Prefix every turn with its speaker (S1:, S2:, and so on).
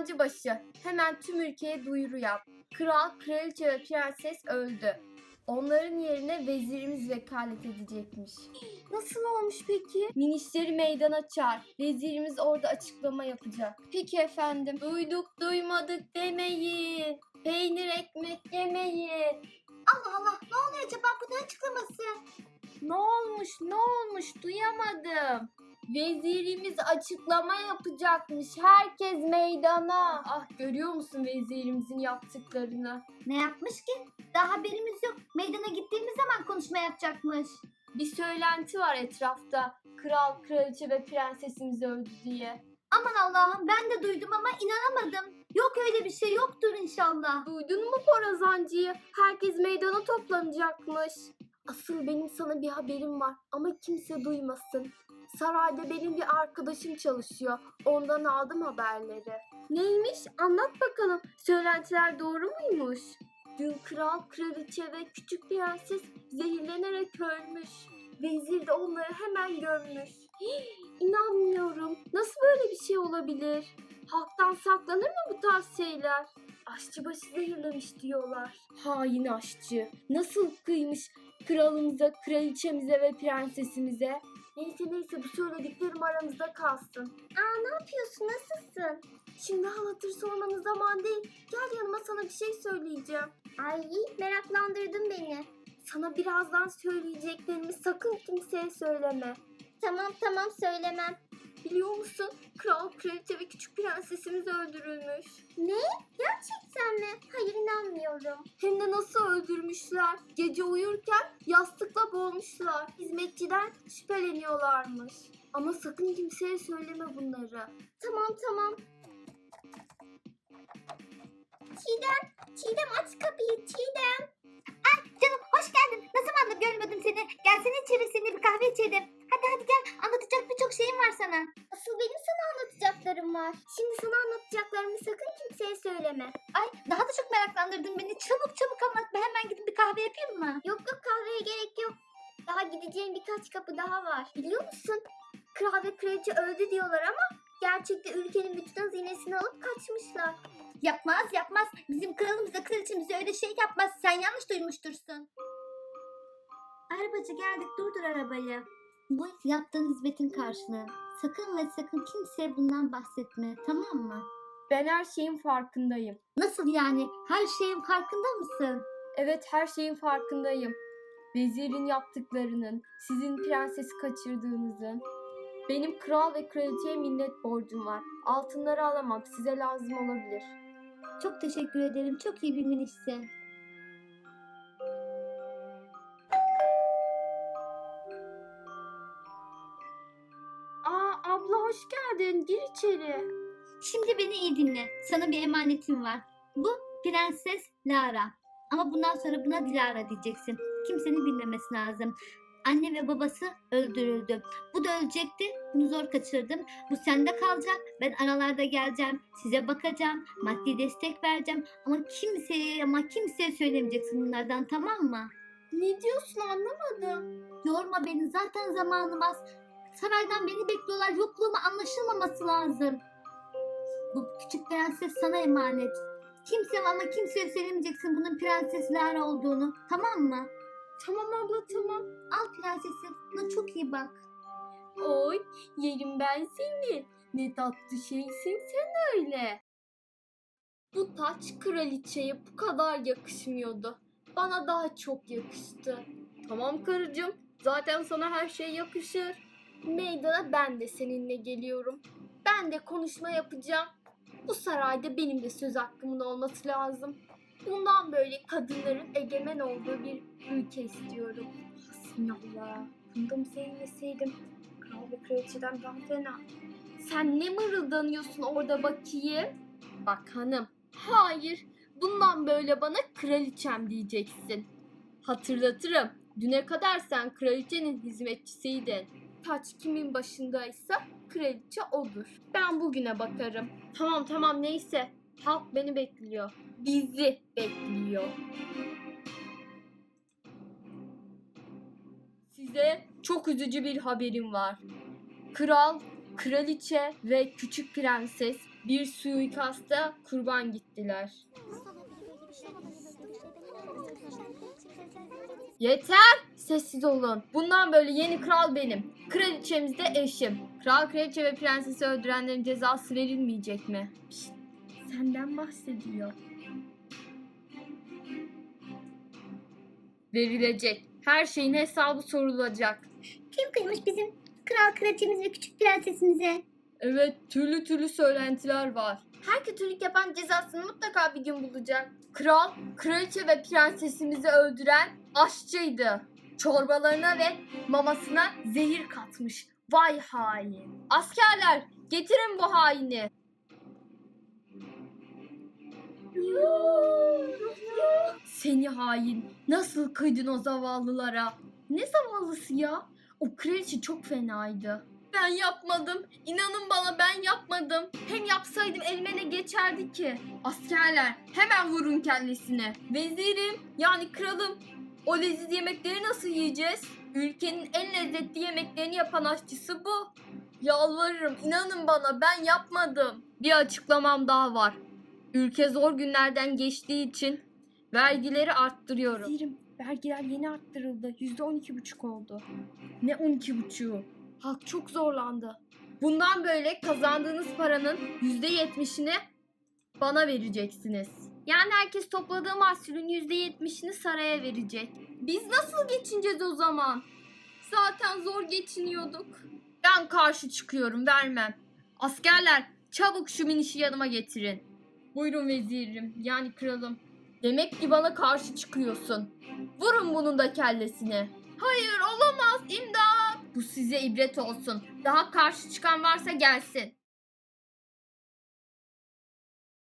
S1: Sancıbaşı hemen tüm ülkeye duyuru yap. Kral, kraliçe ve prenses öldü. Onların yerine vezirimiz vekalet edecekmiş. Nasıl olmuş peki? Minişleri meydana çağır. Vezirimiz orada açıklama yapacak. Peki efendim. Duyduk duymadık demeyin. Peynir ekmek yemeyin.
S2: Allah Allah ne oluyor acaba bu ne açıklaması?
S1: Ne olmuş ne olmuş duyamadım. Vezirimiz açıklama yapacakmış. Herkes meydana. Ah görüyor musun vezirimizin yaptıklarını?
S2: Ne yapmış ki? Daha haberimiz yok. Meydana gittiğimiz zaman konuşma yapacakmış.
S1: Bir söylenti var etrafta. Kral, kraliçe ve prensesimiz öldü diye.
S2: Aman Allah'ım ben de duydum ama inanamadım. Yok öyle bir şey yoktur inşallah.
S1: Duydun mu Borazancı'yı? Herkes meydana toplanacakmış. Asıl benim sana bir haberim var ama kimse duymasın. Sarayda benim bir arkadaşım çalışıyor. Ondan aldım haberleri. Neymiş? Anlat bakalım. Söylentiler doğru muymuş? Dün kral, kraliçe ve küçük prenses zehirlenerek ölmüş. Vezir de onları hemen gömmüş. Hii, İnanmıyorum. Nasıl böyle bir şey olabilir? Halktan saklanır mı bu tarz şeyler? Aşçıbaşı zehirlemiş diyorlar. Hain aşçı. Nasıl kıymış kralımıza, kraliçemize ve prensesimize? Neyse neyse bu söylediklerim aramızda kalsın. Aa ne yapıyorsun? Nasılsın? Şimdi hal hatır sormanın zaman değil. Gel yanıma sana bir şey söyleyeceğim.
S2: Ay meraklandırdın beni.
S1: Sana birazdan söyleyeceklerimi sakın kimseye söyleme.
S2: Tamam tamam söylemem.
S1: Biliyor musun? Kral, kraliçe ve küçük prensesimiz öldürülmüş.
S2: Ne? Gerçekten mi? Hayır inanmıyorum.
S1: Hem de nasıl öldürmüşler? Gece uyurken yastıkla boğmuşlar. Hizmetçiden şüpheleniyorlarmış. Ama sakın kimseye söyleme bunları.
S2: Tamam tamam. Çiğdem, Çiğdem aç kapıyı Çiğdem. Ah canım hoş geldin. Ne zamandır görmedim seni. Gelsene içeri seninle bir kahve içelim. Hadi hadi gel anlatacak birçok şeyim var sana. Asıl benim sana anlatacaklarım var. Şimdi sana anlatacaklarımı sakın kimseye söyleme. Ay daha da çok meraklandırdın beni. Çabuk çabuk anlat. Ben hemen gidip bir kahve yapayım mı? Yok yok kahveye gerek yok. Daha gideceğim birkaç kapı daha var. Biliyor musun? Kral ve kraliçe öldü diyorlar ama gerçekte ülkenin bütün hazinesini alıp kaçmışlar. Yapmaz yapmaz. Bizim kralımız da kraliçemiz öyle şey yapmaz. Sen yanlış duymuştursun. Arabacı geldik durdur arabayı. Bu yaptığın hizmetin karşılığı. Sakın ve sakın kimseye bundan bahsetme tamam mı?
S1: Ben her şeyin farkındayım.
S2: Nasıl yani? Her şeyin farkında mısın?
S1: Evet her şeyin farkındayım. Vezirin yaptıklarının, sizin prensesi kaçırdığınızın. Benim kral ve kraliçeye minnet borcum var. Altınları alamam. Size lazım olabilir.
S2: Çok teşekkür ederim. Çok iyi bir minişsin.
S1: Hoş geldin. Gir içeri.
S2: Şimdi beni iyi dinle. Sana bir emanetim var. Bu Prenses Lara. Ama bundan sonra buna Dilara diyeceksin. Kimsenin bilmemesi lazım. Anne ve babası öldürüldü. Bu da ölecekti. Bunu zor kaçırdım. Bu sende kalacak. Ben aralarda geleceğim. Size bakacağım. Maddi destek vereceğim. Ama kimseye ama kimseye söylemeyeceksin bunlardan tamam mı?
S1: Ne diyorsun anlamadım.
S2: Yorma beni. Zaten zamanım az. Saraydan beni bekliyorlar. Yokluğumu anlaşılmaması lazım. Bu küçük prenses sana emanet. Kimse ama kimseye söylemeyeceksin bunun prenses Lara olduğunu. Tamam mı?
S1: Tamam abla tamam.
S2: Al prensesim. Buna çok iyi bak.
S1: Oy yerim ben seni. Ne tatlı şeysin sen öyle. Bu taç kraliçeye bu kadar yakışmıyordu. Bana daha çok yakıştı. Tamam karıcığım. Zaten sana her şey yakışır. Meydana ben de seninle geliyorum. Ben de konuşma yapacağım. Bu sarayda benim de söz hakkımın olması lazım. Bundan böyle kadınların egemen olduğu bir ülke istiyorum. Hasbinallah. Bunu da mı sevmeseydim? Kral ve kraliçeden daha fena. Sen ne mırıldanıyorsun orada bakayım? Bak hanım. Hayır. Bundan böyle bana kraliçem diyeceksin. Hatırlatırım. Düne kadar sen kraliçenin hizmetçisiydin. Taç kimin başındaysa kraliçe odur. Ben bugüne bakarım. Tamam tamam neyse. Halk beni bekliyor. Bizi bekliyor. Size çok üzücü bir haberim var. Kral, kraliçe ve küçük prenses bir suikasta kurban gittiler. Yeter! Sessiz olun. Bundan böyle yeni kral benim. Kraliçemiz de eşim. Kral, kraliçe ve prensesi öldürenlerin cezası verilmeyecek mi? Pişt, senden bahsediyor. Verilecek. Her şeyin hesabı sorulacak.
S2: Kim kıymış bizim kral kraliçemiz ve küçük prensesimize?
S1: Evet, türlü türlü söylentiler var. Her kötülük yapan cezasını mutlaka bir gün bulacak. Kral, kraliçe ve prensesimizi öldüren aşçıydı. Çorbalarına ve mamasına zehir katmış. Vay hain. Askerler, getirin bu haini. Seni hain. Nasıl kıydın o zavallılara? Ne zavallısı ya? O kraliçe çok fenaydı. Ben yapmadım. İnanın bana ben yapmadım. Hem yapsaydım elime ne geçerdi ki? Askerler hemen vurun kellesine. Vezirim yani kralım. O leziz yemekleri nasıl yiyeceğiz? Ülkenin en lezzetli yemeklerini yapan aşçısı bu. Yalvarırım inanın bana ben yapmadım. Bir açıklamam daha var. Ülke zor günlerden geçtiği için vergileri arttırıyorum. Vezirim vergiler yeni arttırıldı. Yüzde on iki buçuk oldu. Ne on iki buçuğu? Halk çok zorlandı. Bundan böyle kazandığınız paranın yüzde yetmişini bana vereceksiniz. Yani herkes topladığı mahsulün yüzde yetmişini saraya verecek. Biz nasıl geçineceğiz o zaman? Zaten zor geçiniyorduk. Ben karşı çıkıyorum vermem. Askerler çabuk şu minişi yanıma getirin. Buyurun vezirim yani kralım. Demek ki bana karşı çıkıyorsun. Vurun bunun da kellesine. Hayır olamaz imdat. Bu size ibret olsun. Daha karşı çıkan varsa gelsin.